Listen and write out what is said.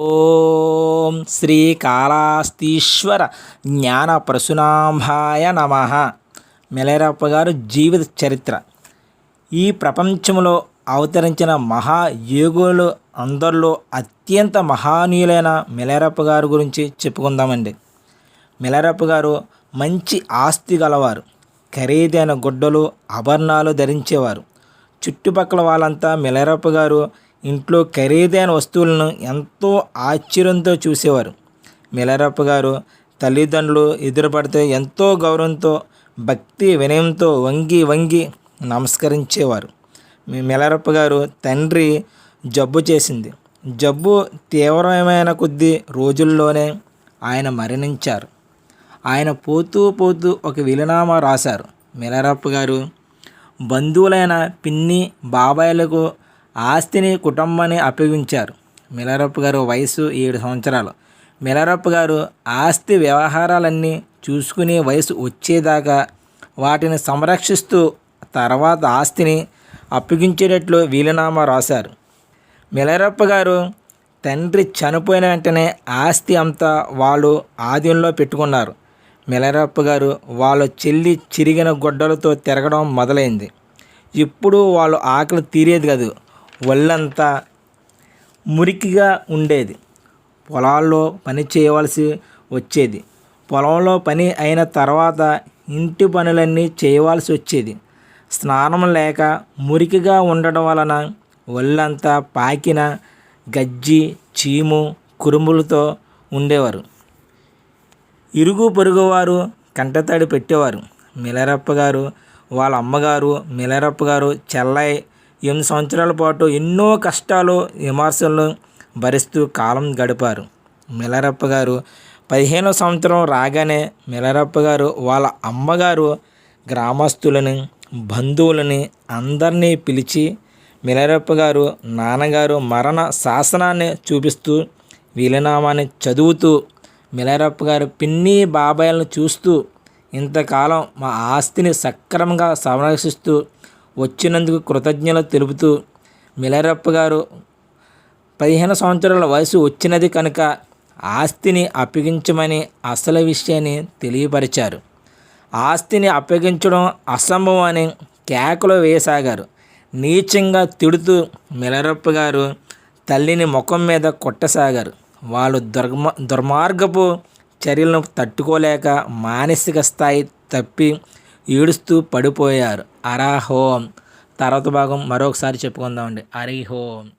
ఓం శ్రీకాళాస్తీశ్వర జ్ఞాన ప్రసునాంభాయ నమ. మెలైరప్ప గారు జీవిత చరిత్ర. ఈ ప్రపంచంలో అవతరించిన మహాయోగులు అందరిలో అత్యంత మహానీయులైన మెలైరప్ప గారి గురించి చెప్పుకుందామండి. మెలేరప్ప గారు మంచి ఆస్తి గలవారు. ఖరీదైన గుడ్డలు ఆభరణాలు ధరించేవారు. చుట్టుపక్కల వాళ్ళంతా మెలైరప్ప గారు ఇంట్లో ఖరీదైన వస్తువులను ఎంతో ఆశ్చర్యంతో చూసేవారు. మిలరప్ప గారు తల్లిదండ్రులు ఎదురుపడితే ఎంతో గౌరవంతో భక్తి వినయంతో వంగి వంగి నమస్కరించేవారు. మిలరప్ప గారు తండ్రి జబ్బు చేసింది. జబ్బు తీవ్రమైన కొద్ది రోజుల్లోనే ఆయన మరణించారు. ఆయన పోతూ పోతూ ఒక విలనామా రాశారు. మిలరప్ప గారు బంధువులైన పిన్ని బాబాయిలకు ఆస్తిని కుటుంబాన్ని అప్పగించారు. మిలరప్ప గారు వయసు ఏడు సంవత్సరాలు. మిలరప్ప గారు ఆస్తి వ్యవహారాలన్నీ చూసుకునే వయసు వచ్చేదాకా వాటిని సంరక్షిస్తూ తర్వాత ఆస్తిని అప్పగించేటట్లు వీలునామా రాశారు. మిలరప్ప గారు తండ్రి చనిపోయిన వెంటనే ఆస్తి అంతా వాళ్ళు ఆధీనంలో పెట్టుకున్నారు. మిలరప్ప గారు వాళ్ళ చెల్లి చిరిగిన గుడ్డలతో తిరగడం మొదలైంది. ఇప్పుడు వాళ్ళు ఆకలి తీరేది కాదు. ఒళ్ళంతా మురికిగా ఉండేది. పొలాల్లో పని చేయవలసి వచ్చేది. పొలంలో పని అయిన తర్వాత ఇంటి పనులన్నీ చేయవలసి వచ్చేది. స్నానం లేక మురికిగా ఉండడం వలన ఒళ్ళంతా పాకిన గజ్జి చీము కురుములతో ఉండేవారు. ఇరుగు పొరుగువారు కంటతడి పెట్టేవారు. మిలరప్ప గారు వాళ్ళ అమ్మగారు మిలరప్ప గారు చెల్లై ఎనిమిది సంవత్సరాల పాటు ఎన్నో కష్టాలు విమర్శలు భరిస్తూ కాలం గడిపారు. మిలరప్ప గారు పదిహేనో సంవత్సరం రాగానే మిలరప్ప గారు వాళ్ళ అమ్మగారు గ్రామస్తులని బంధువులని అందరినీ పిలిచి మిలరప్ప గారు నాన్నగారు మరణ శాసనాన్ని చూపిస్తూ వీలనామాని చదువుతూ మిలరప్ప గారు పిన్ని బాబాయిలను చూస్తూ ఇంతకాలం మా ఆస్తిని సక్రమంగా సంరక్షిస్తూ వచ్చినందుకు కృతజ్ఞతలు తెలుపుతూ మిలరప్ప గారు పదిహేను సంవత్సరాల వయసు వచ్చినది కనుక ఆస్తిని అప్పగించమని అసలు విషయాన్ని తెలియపరిచారు. ఆస్తిని అప్పగించడం అసంభవం అని కేకలు వేయసాగారు. నీచంగా తిడుతూ మిలరప్ప గారు తల్లిని ముఖం మీద కొట్టసాగారు. వాళ్ళు దుర్మ దుర్మార్గపు చర్యలను తట్టుకోలేక మానసిక స్థాయి తప్పి ఏడుస్తూ పడిపోయారు. అరాహోం తర్వాత భాగం మరొకసారి చెప్పుకుందామండి. అరిహోం